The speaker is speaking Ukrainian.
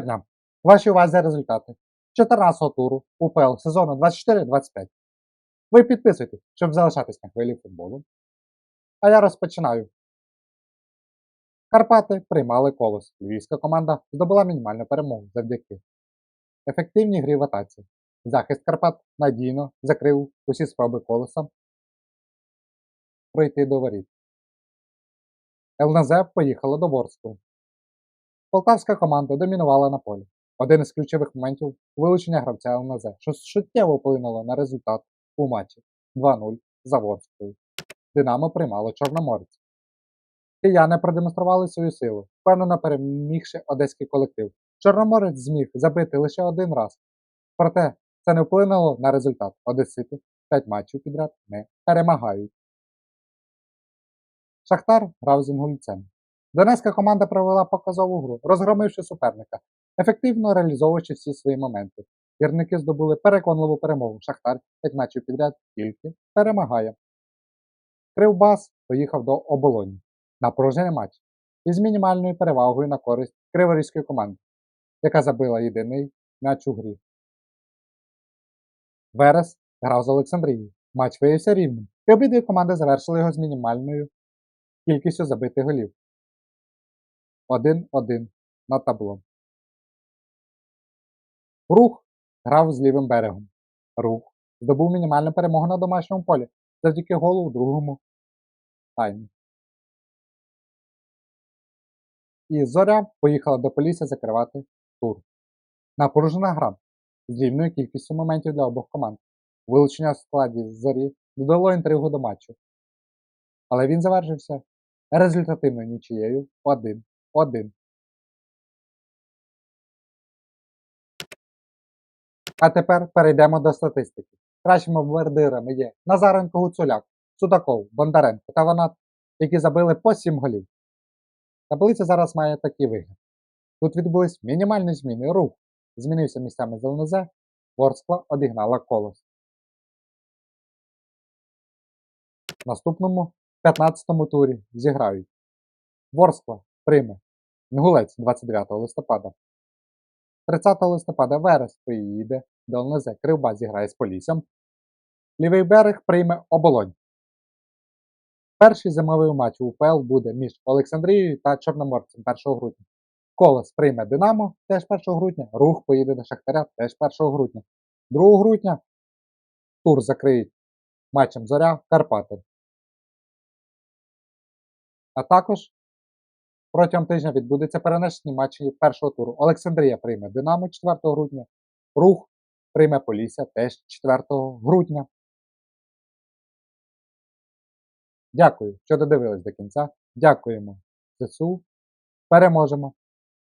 дня. Вашій увазі результати 14-го туру УПЛ сезону 24-25. Ви підписуйтесь, щоб залишатись на хвилі футболу. А я розпочинаю. Карпати приймали колос. Львівська команда здобула мінімальну перемогу завдяки ефективній грі в атаці. Захист Карпат надійно закрив усі спроби колеса пройти до воріт. ЛНЗ поїхала до Ворскли. Полтавська команда домінувала на полі. Один із ключових моментів вилучення гравця ЛНЗ, що суттєво вплинуло на результат у матчі 2-0 за Ворською. Динамо приймало Чорноморець. Кияни продемонстрували свою силу, впевнено перемігши одеський колектив. Чорноморець зміг забити лише один раз. Проте це не вплинуло на результат. Одесити 5 матчів підряд не перемагають. Шахтар грав з інгульцем. Донецька команда провела показову гру, розгромивши суперника, ефективно реалізовуючи всі свої моменти. Гірники здобули переконливу перемогу. Шахтар 5 матчів підряд тільки перемагає. Кривбас поїхав до оболоні. Напружений матч із мінімальною перевагою на користь криворізької команди, яка забила єдиний м'яч у грі. Верес грав з Олександрією. Матч виявився рівним, і обидві команди завершили його з мінімальною кількістю забитих голів. 1-1 на табло. Рух грав з лівим берегом. Рух здобув мінімальну перемогу на домашньому полі завдяки голу у другому таймі. І Зоря поїхала до Полісся закривати тур. Напружена гра з рівною кількістю моментів для обох команд. Вилучення в складі зорі додало інтригу до матчу. Але він завершився результативною нічією 1-1. А тепер перейдемо до статистики. Кращими бомбардирами є Назаренко Гуцуляк, Судаков, Бондаренко та Ванат, які забили по 7 голів. Таблиця зараз має такий вигляд. Тут відбулись мінімальні зміни рух. Змінився місцями з Ворскла обігнала колос. В наступному 15-му турі зіграють. Ворскла прийме Інгулець 29 листопада. 30 листопада Верес поїде до ЛНЗ. Кривба зіграє з Поліссям. Лівий берег прийме оболонь. Перший зимовий матч УПЛ буде між Олександрією та Чорноморцем 1 грудня. Колос прийме Динамо теж 1 грудня, рух поїде до Шахтаря теж 1 грудня. 2 грудня тур закриють матчем Зоря Карпати. А також протягом тижня відбудуться перенесені матчі першого туру. Олександрія прийме Динамо 4 грудня, рух прийме Полісся теж 4 грудня. Дякую, що додивились до кінця. Дякуємо ЗСУ. Переможемо!